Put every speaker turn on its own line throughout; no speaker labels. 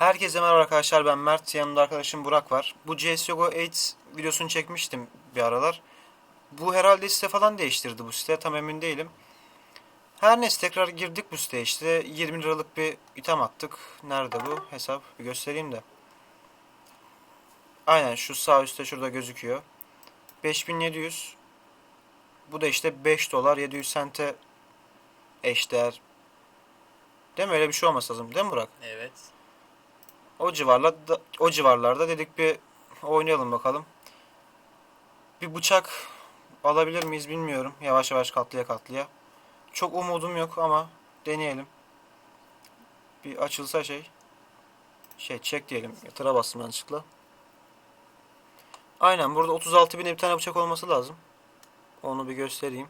Herkese merhaba arkadaşlar ben Mert yanımda arkadaşım Burak var. Bu CSGO 8 videosunu çekmiştim bir aralar. Bu herhalde site falan değiştirdi bu site tam emin değilim. Her neyse tekrar girdik bu siteye işte 20 liralık bir item attık. Nerede bu hesap bir göstereyim de. Aynen şu sağ üstte şurada gözüküyor. 5700 Bu da işte 5 dolar 700 sente eşdeğer. Değil mi öyle bir şey olması lazım değil mi Burak?
Evet.
O civarlarda o civarlarda dedik bir oynayalım bakalım. Bir bıçak alabilir miyiz bilmiyorum. Yavaş yavaş katlıya katlıya. Çok umudum yok ama deneyelim. Bir açılsa şey. Şey çek diyelim. Yatıra bastım yanlışlıkla. Aynen burada 36 bine bir tane bıçak olması lazım. Onu bir göstereyim.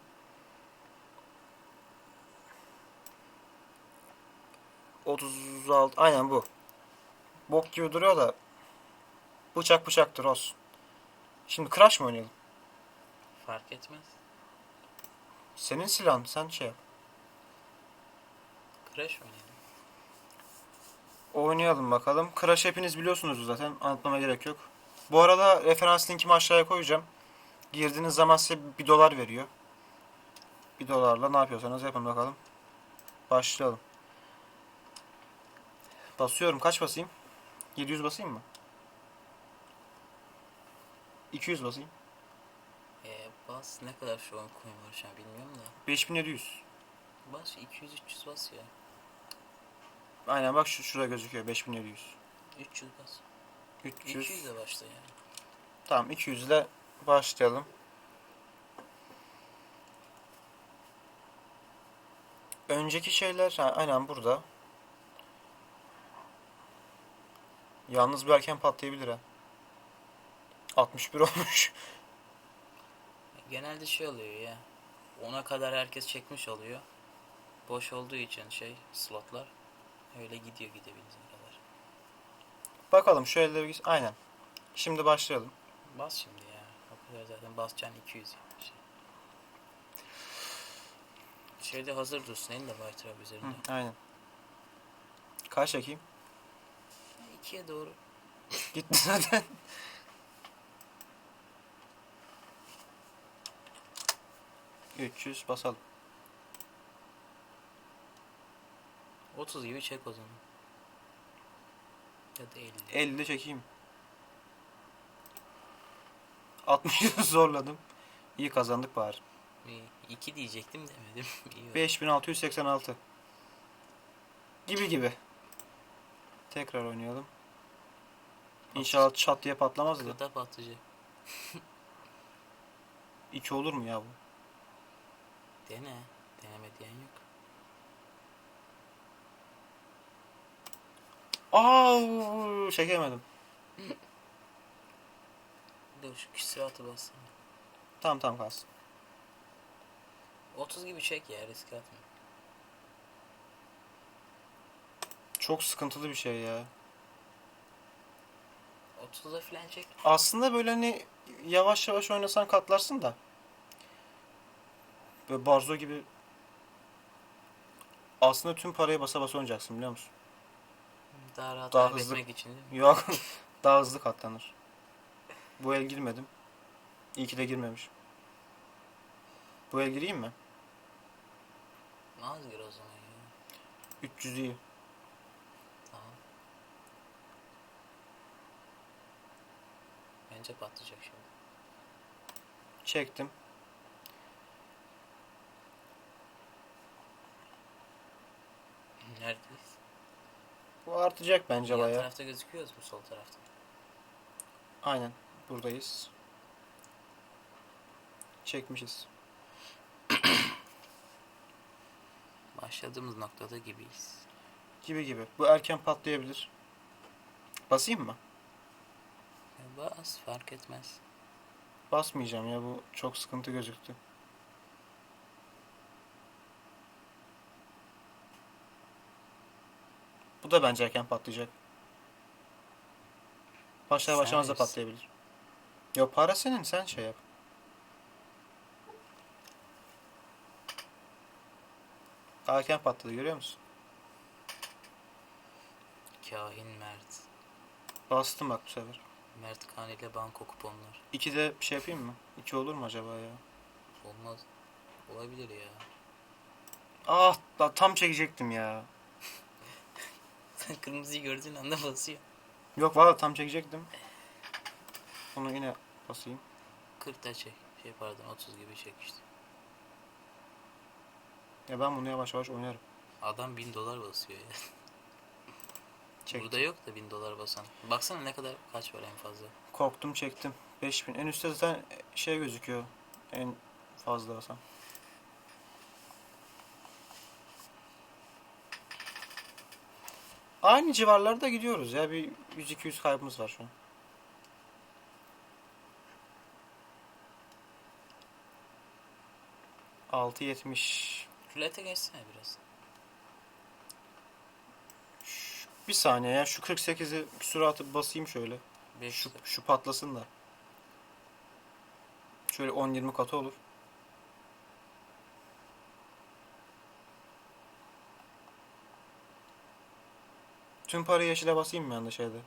Otuz altı aynen bu. Bok gibi duruyor da bıçak bıçaktır olsun. Şimdi Crash mı oynayalım?
Fark etmez.
Senin silahın sen şey yap.
Crash oynayalım.
Oynayalım bakalım. Crash hepiniz biliyorsunuz zaten. Anlatmama gerek yok. Bu arada referans linkimi aşağıya koyacağım. Girdiğiniz zaman size bir dolar veriyor. Bir dolarla ne yapıyorsanız yapın bakalım. Başlayalım. Basıyorum. Kaç basayım? 700 basayım mı? 200 basayım.
Ee, bas ne kadar şu an coin var şu an bilmiyorum da.
5700.
Bas 200-300 bas ya.
Aynen bak şu şurada gözüküyor 5700.
300 bas.
300.
200 de başla yani.
Tamam 200 ile başlayalım. Önceki şeyler ha, aynen burada. Yalnız bir erken patlayabilir ha. 61 olmuş.
Genelde şey oluyor ya. 10'a kadar herkes çekmiş oluyor. Boş olduğu için şey slotlar. Öyle gidiyor gidebildiğine kadar.
Bakalım şöyle bir aynen. Şimdi başlayalım.
Bas şimdi ya. O kadar zaten basacaksın 200 yani şey. Şeyde hazır dursun elinde Trap üzerinde.
Hı, aynen. Kaç çekeyim?
2'ye doğru.
Gitti zaten. ...300 basalım.
30 gibi çek o zaman. Ya da 50.
50 çekeyim. 60'ı zorladım. İyi kazandık bari.
2 diyecektim demedim. İyi oldu.
5686. Gibi gibi. Tekrar oynayalım. İnşallah çat diye patlamaz da.
Kıta patlayacak.
2 olur mu ya bu?
Dene. Deneme diyen yok.
Aa, çekemedim.
Dur şu küsuratı bassana.
Tamam tamam kalsın.
30 gibi çek ya risk atma.
Çok sıkıntılı bir şey ya.
30'da falan çek.
Aslında böyle hani yavaş yavaş oynasan katlarsın da. Böyle barzo gibi aslında tüm parayı basa basa oynayacaksın biliyor musun?
Daha rahat
Daha hızlı.
için değil mi?
Yok. Daha hızlı katlanır. Bu el girmedim. İyi ki de girmemiş. Bu el gireyim mi?
Az gir o zaman ya.
300 iyi.
Tamam. Bence patlayacak şimdi.
Çektim.
Neredeyiz?
Bu artacak bence
Yan
bayağı.
tarafta gözüküyoruz mu sol tarafta?
Aynen. Buradayız. Çekmişiz.
Başladığımız noktada gibiyiz.
Gibi gibi. Bu erken patlayabilir. Basayım mı?
Bas fark etmez.
Basmayacağım ya bu çok sıkıntı gözüktü. Bu da bence erken patlayacak. Başlar
Sen
başlamaz da
bilirsin.
patlayabilir. Yok para senin sen şey yap. Erken patladı görüyor musun?
Kahin Mert.
Bastım bak bu sefer.
Mert Kan ile banko kuponlar.
İki de bir şey yapayım mı? İki olur mu acaba ya?
Olmaz. Olabilir ya.
Ah da tam çekecektim ya.
Sen kırmızıyı gördüğün anda basıyor.
Yok valla tam çekecektim. Onu yine basayım.
40 da çek. Şey pardon 30 gibi çek işte.
Ya ben bunu yavaş yavaş oynarım.
Adam 1000 dolar basıyor ya.
Çektim.
Burada yok da 1000 dolar basan. Baksana ne kadar kaç var en fazla.
Korktum çektim. 5000. En üstte zaten şey gözüküyor. En fazla basan. Aynı civarlarda gidiyoruz ya. Bir 100-200 kaybımız var şu an. Altı yetmiş.
Rulete geçsene biraz.
Bir saniye ya şu 48'i süratı basayım şöyle.
5
Şu, şu patlasın da. Şöyle 10-20 katı olur. Tüm parayı yeşile basayım mı de şeyde?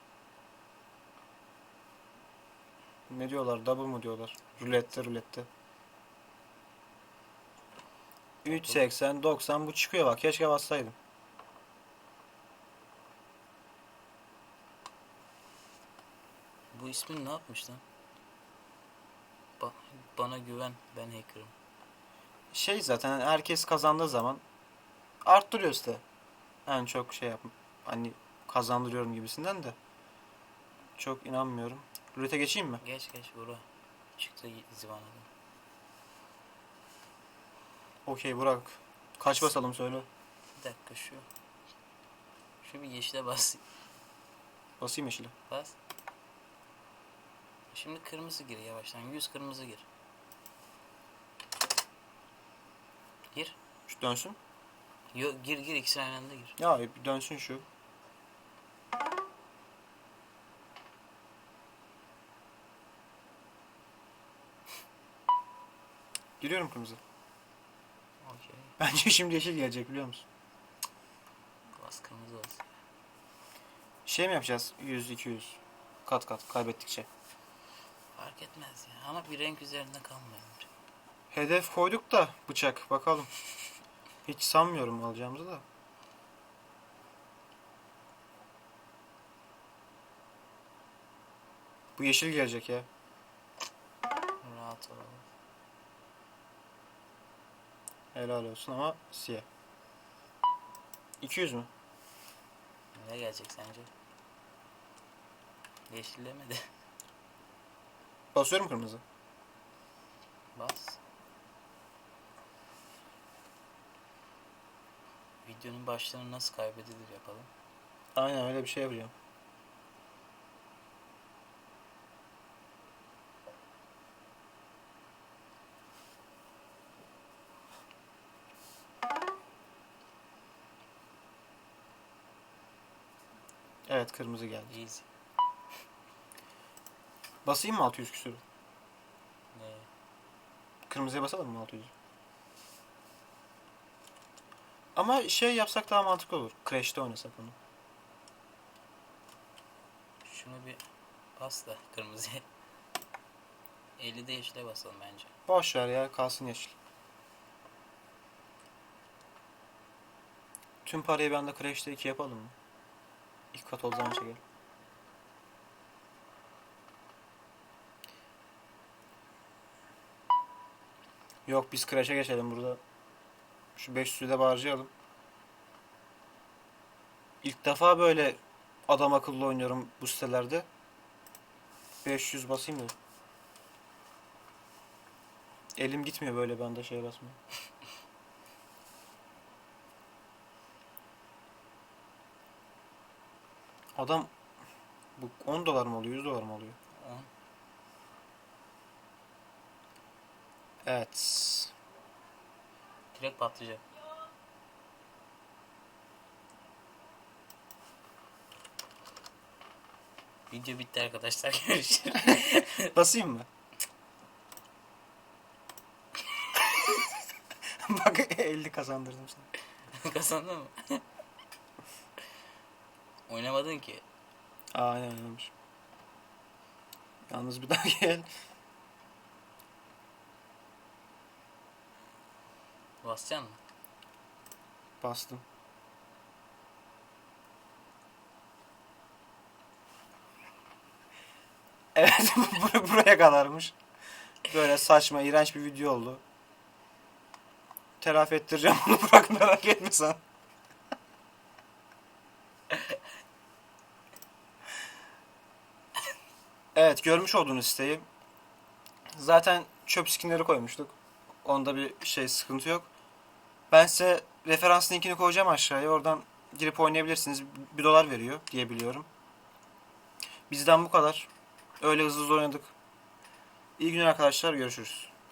Ne diyorlar? Double mu diyorlar? Rulette rulette. 3.80 90 bu çıkıyor bak. Keşke bassaydım.
Bu ismin ne yapmış lan? Ba- bana güven ben hacker'ım.
şey zaten herkes kazandığı zaman arttırıyor işte. En çok şey yap hani kazandırıyorum gibisinden de çok inanmıyorum. Rulete geçeyim mi?
Geç geç bura. Çıktı zivanadan.
Okey Burak. Kaç basalım söyle.
Bir dakika şu. Şu bir yeşile bas.
Basayım yeşile.
Bas. Şimdi kırmızı gir yavaştan. 100 kırmızı gir. Gir.
Şu dönsün.
Yo, gir gir ikisi aynı anda gir.
Ya bir dönsün şu. Giriyorum kırmızı.
Okey.
Bence şimdi yeşil gelecek biliyor musun?
Bas kırmızı bas.
Şey mi yapacağız? 100 200 kat kat kaybettikçe.
Fark etmez ya. Ama bir renk üzerinde kalmayalım.
Hedef koyduk da bıçak bakalım. Hiç sanmıyorum alacağımızı da. Bu yeşil gelecek ya.
Rahat olalım.
Helal olsun ama siyah. 200 mü?
Ne gelecek sence? Yeşillemedi.
Basıyorum kırmızı.
Bas. Videonun başlığını nasıl kaybedilir yapalım.
Aynen öyle bir şey yapacağım. Evet kırmızı geldi.
Easy.
Basayım mı 600 küsürü?
Ne?
Kırmızıya basalım mı 600? Ama şey yapsak daha mantıklı olur. Crash'te oynasak onu.
Şunu bir bas da kırmızıya. 50 de yeşile basalım bence.
Boş ver ya kalsın yeşil. Tüm parayı ben de Crash'te 2 yapalım mı? İlk kat zaman çekelim. Yok biz Crash'e geçelim burada. Şu 500'ü de harcayalım. İlk defa böyle adam akıllı oynuyorum bu sitelerde. 500 basayım da. Elim gitmiyor böyle bende şeye basmaya. Adam bu 10 dolar mı oluyor 100 dolar mı oluyor?
10.
Evet.
Direkt patlayacak. Video bitti arkadaşlar. Görüşürüz.
Basayım mı? Bak 50 kazandırdım sana.
Kazandın mı? Oynamadın ki.
Aynen oynamış. Yalnız bir daha gel.
Basacaksın mı?
Bastım. Evet bur- buraya kadarmış. Böyle saçma iğrenç bir video oldu. Telafi ettireceğim bunu bırak merak etme sen. Evet görmüş olduğunuz siteyi. Zaten çöp skinleri koymuştuk. Onda bir şey sıkıntı yok. Ben size referans linkini koyacağım aşağıya. Oradan girip oynayabilirsiniz. Bir dolar veriyor diye biliyorum. Bizden bu kadar. Öyle hızlı hızlı oynadık. İyi günler arkadaşlar. Görüşürüz.